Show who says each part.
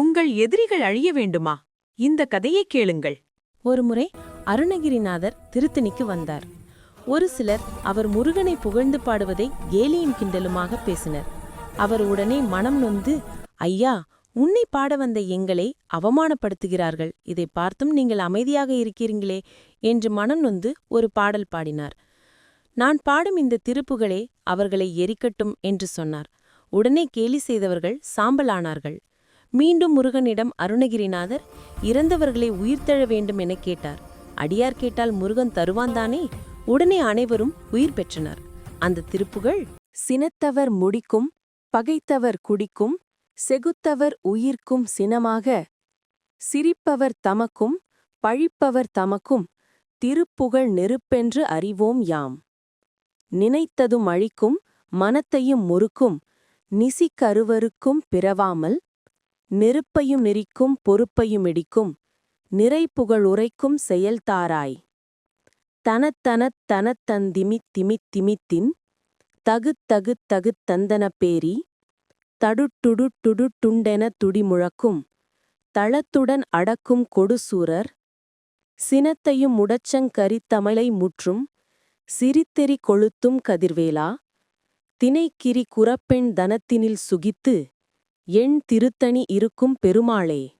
Speaker 1: உங்கள் எதிரிகள் அழிய வேண்டுமா? இந்த கதையை கேளுங்கள்.
Speaker 2: ஒருமுறை அருணகிரிநாதர் திருத்தணிக்கு வந்தார். ஒரு சிலர் அவர் முருகனை புகழ்ந்து பாடுவதை கேலியும் கிண்டலுமாக பேசினர். அவர் உடனே மனம் நொந்து ஐயா உன்னை பாட வந்த எங்களை அவமானப்படுத்துகிறார்கள். இதை பார்த்தும் நீங்கள் அமைதியாக இருக்கிறீங்களே என்று மனம் நொந்து ஒரு பாடல் பாடினார். நான் பாடும் இந்த திருப்புகளே அவர்களை எரிக்கட்டும் என்று சொன்னார். உடனே கேலி செய்தவர்கள் சாம்பலானார்கள். மீண்டும் முருகனிடம் அருணகிரிநாதர் இறந்தவர்களை உயிர்த்தெழ வேண்டும் என கேட்டார். அடியார் கேட்டால் முருகன் தருவான்தானே உடனே அனைவரும் உயிர் பெற்றனர். அந்த திருப்புகள் சினத்தவர் முடிக்கும் பகைத்தவர் குடிக்கும் செகுத்தவர் உயிர்க்கும் சினமாக சிரிப்பவர் தமக்கும் பழிப்பவர் தமக்கும் திருப்புகழ் நெருப்பென்று அறிவோம் யாம். நினைத்ததும் அழிக்கும் மனத்தையும் முறுக்கும் நிசிக்கருவருக்கும் பிறவாமல் நெருப்பையும் நெறிக்கும் பொறுப்பையும் இடிக்கும். புகழ் உரைக்கும் செயல்தாராய். தனத்தனத் தனத்தந்திமி திமித் திமித்தின் தகுத்தகு தகுத் தந்தன பேரி தடுட்டுடு டுடுட்டுண்டென துடிமுழக்கும் தளத்துடன் அடக்கும் கொடுசூரர் சினத்தையும் முடச்சங்கரித்தமலை முற்றும் சிரித்தெறி கொளுத்தும் கதிர்வேலா தினைக்கிரி குரப்பெண் தனத்தினில் சுகித்து எண் திருத்தணி இருக்கும் பெருமாளே.